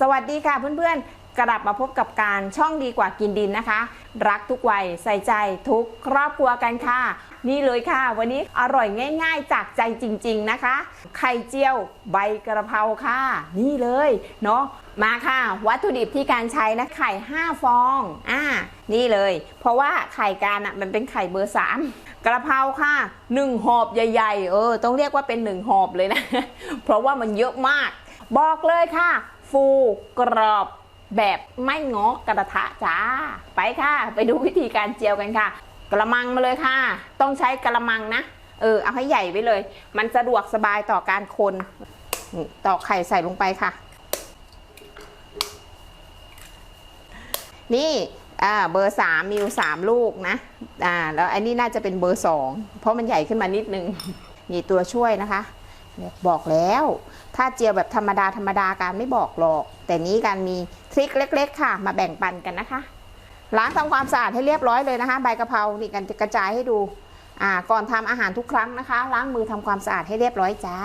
สวัสดีค่ะเพื่อนๆ กลับมาพบกับการช่องดีกว่ากินดินนะคะ รักทุกวัยใส่ใจทุกครอบครัวกันค่ะ นี่เลยค่ะ วันนี้อร่อยง่าย ๆ จากใจจริง ๆนะคะ ไข่เจียวใบกระเพราค่ะ นี่เลยเนาะมาค่ะ วัตถุดิบที่การใช้นะไข่ 5 ฟองอ่านี่เลย เพราะว่าไข่การอะมันเป็นไข่เบอร์ 3กระเพราค่ะหนึ่งหอบใหญ่ๆ เออ ต้องเรียกว่าเป็นหนึ่งหอบเลยนะ เพราะว่ามันเยอะมาก บอกเลยค่ะ ฟูกรอบแบบไม่งอกระทะจ้า ไปค่ะ ไปดูวิธีการเจียวกันค่ะ กระมังมาเลยค่ะ ต้องใช้กระมังนะ เออ เอาให้ใหญ่ไว้เลย มันสะดวกสบายต่อการคนตอกไข่ใส่ลงไปค่ะ นี่อ่าเบอร์สามมีอยู่สามลูกนะ อ่า แล้วอันนี้น่าจะเป็นเบอร์สองเพราะมันใหญ่ขึ้นมานิดนึง นี่ตัวช่วยนะคะ บอกแล้ว ถ้าเจียวแบบธรรมดาธรรมดาการไม่บอกหรอก แต่นี้การมีทริคเล็ก ๆ ค่ะ มาแบ่งปันกันนะคะ ล้างทำความสะอาดให้เรียบร้อยเลยนะคะ ใบกะเพรานี่กันจะกระจายให้ดูอ่าก่อนทำอาหารทุกครั้งนะคะ ล้างมือทำความสะอาดให้เรียบร้อยจ้า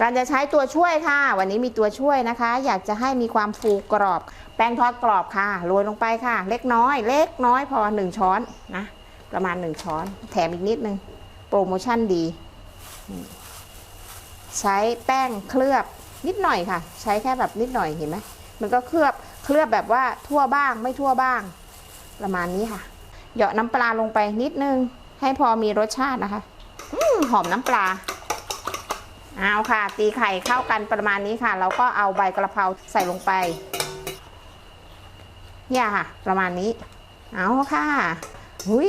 การจะใช้ตัวช่วยค่ะ วันนี้มีตัวช่วยนะคะ อยากจะให้มีความฟูกรอบ แป้งทอดกรอบค่ะโรยลงไปค่ะ เล็กน้อย เล็กน้อยพอหนึ่งช้อนนะประมาณหนึ่งช้อน แถมอีกนิดนึงโปรโมชั่นดี ใช้แป้งเคลือบนิดหน่อยค่ะ ใช้แค่แบบนิดหน่อยเห็นไหมมันก็เคลือบเคลือบแบบว่าทั่วบ้างไม่ทั่วบ้าง ประมาณนี้ค่ะ เหยาะน้ำปลาลงไปนิดนึง ให้พอมีรสชาตินะคะอหอมน้ำปลาเอาค่ะ ตีไข่เข้ากันประมาณนี้ค่ะ เราก็เอาใบกระเพราใส่ลงไป เนี่ยค่ะ ประมาณนี้ เอาค่ะ หุย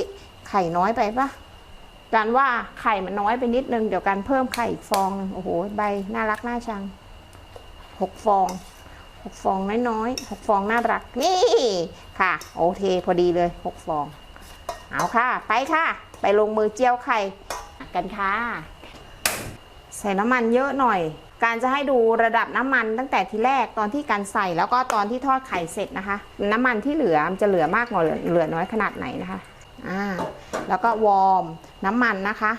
ไข่น้อยไปปะ การว่าไข่มันน้อยไปนิดนึง เดี๋ยวการเพิ่มไข่อีกฟองนึงโอ้โห ใบน่ารักน่าชังหกฟองหกฟองน้อยๆหกฟองน่ารัก นี่ค่ะ โอเคพอดีเลยหกฟอง เอาค่ะ ไปค่ะ ไปลงมือเจียวไข่กันค่ะ ใส่น้ำมันเยอะหน่อย การจะให้ดูระดับน้ำมันตั้งแต่ทีแรกตอนที่การใส่แล้วก็ตอนที่ทอดไข่เสร็จนะคะ น้ำมันที่เหลือมันจะเหลือมากกว่าเหลือน้อยขนาดไหนนะคะ อ่าแล้วก็วอร์มน้ำมันนะคะ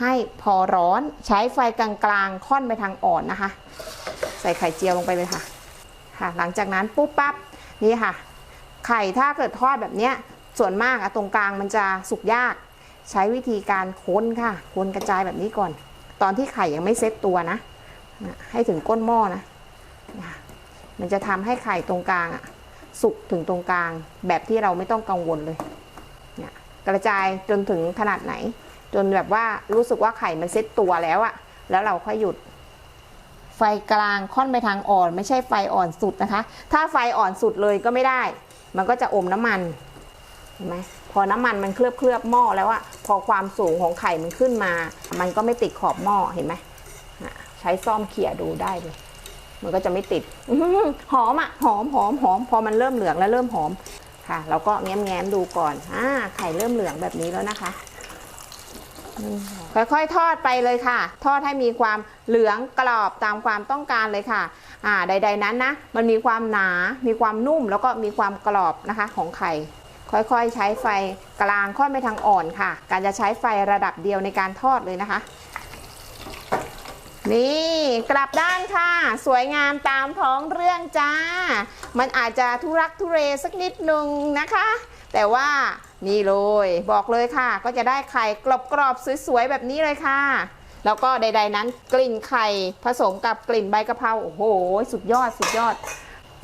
ให้พอร้อนใช้ไฟกลางๆค่อนไปทางอ่อนนะคะ ใส่ไข่เจียวลงไปเลยค่ะค่ะ หลังจากนั้นปุ๊บปั๊บนี่ค่ะ ไข่ถ้าเกิดทอดแบบเนี้ยส่วนมากอะตรงกลางมันจะสุกยาก ใช้วิธีการค้นค่ะค้นกระจายแบบนี้ก่อน ตอนที่ไข่ยังไม่เซ็ตตัวนะ ให้ถึงก้นหม้อนะมันจะทำให้ไข่ตรงกลางอะสุกถึงตรงกลางแบบที่เราไม่ต้องกังวลเลย กระจายจนถึงขนาดไหน จนแบบว่ารู้สึกว่าไข่มันเซ็ตตัวแล้วอะแล้วเราค่อยหยุด ไฟกลางค่อนไปทางอ่อน ไม่ใช่ไฟอ่อนสุดนะคะ ถ้าไฟอ่อนสุดเลยก็ไม่ได้ มันก็จะอมน้ำมันเห็นไหมพอน้ำมันมันเคลือบเคลือบหม้อแล้วอะพอความสูงของไข่มันขึ้นมา มันก็ไม่ติดขอบหม้อเห็นไหมใช้ซ่อมเขี่ยดูได้เลยมันก็จะไม่ติดหอหอมอะหอมหอมหอมพอมันเริ่มเหลืองแล้วเริ่มหอม ค่ะ เราก็แง้มแง้มๆดูก่อนอ่าไข่เริ่มเหลืองแบบนี้แล้วนะคะ ค่อยๆทอดไปเลยค่ะ ทอดให้มีความเหลืองกรอบตามความต้องการเลยค่ะ อ่าใด ๆนั้นนะ มันมีความหนา มีความนุ่ม แล้วก็มีความกรอบนะคะของไข่ค่อยๆ ใช้ไฟกลางค่อนไปทางอ่อนค่ะ การจะใช้ไฟระดับเดียวในการทอดเลยนะคะ นี่กลับด้านค่ะ สวยงามตามท้องเรื่องจ้า มันอาจจะทุรักทุเรสักนิดนึงนะคะ แต่ว่านี่เลยบอกเลยค่ะ ก็จะได้ไข่กรอบๆสวยๆแบบนี้เลยค่ะ แล้วก็ใด ๆ นั้นกลิ่นไข่ผสมกับกลิ่นใบกะเพราโอ้โห สุดยอดสุดยอด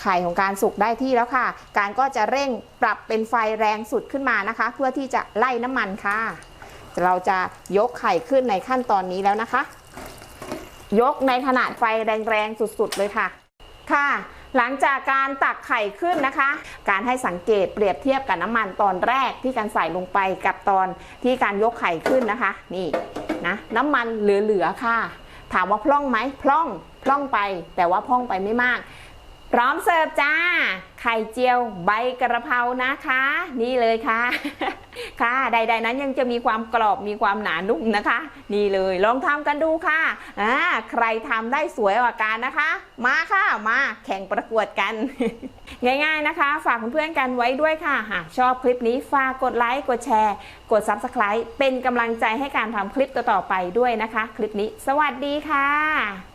ไข่ของการสุกได้ที่แล้วค่ะ การก็จะเร่งปรับเป็นไฟแรงสุดขึ้นมานะคะ เพื่อที่จะไล่น้ำมันค่ะ เราจะยกไข่ขึ้นในขั้นตอนนี้แล้วนะคะ ยกในขนาดไฟแรงๆ สุดๆ เลยค่ะ ค่ะ หลังจากการตักไข่ขึ้นนะคะ การให้สังเกตเปรียบเทียบกับน้ำมันตอนแรกที่การใส่ลงไปกับตอนที่การยกไข่ขึ้นนะคะ นี่นะน้ำมันเหลือๆค่ะ ถามว่าพร่องไหมพร่องพร่องไป แต่ว่าพร่องไปไม่มาก พร้อมเสิร์ฟจ้า ไข่เจียวใบกระเพรานะคะ นี่เลยค่ะ ค่ะ ใดๆนั้นยังจะมีความกรอบมีความหนานุ่มนะคะ นี่เลยลองทำกันดูค่ะอ่าใครทำได้สวยกว่ากันนะคะ มาค่ะมาแข่งประกวดกัน ง่ายๆนะคะ ฝากเพื่อนๆกันไว้ด้วยค่ะ หากชอบคลิปนี้ฝากกดไลค์กดแชร์ กด Subscribe เป็นกำลังใจให้การทำคลิปต่อๆไปด้วยนะคะ คลิปนี้ สวัสดีค่ะ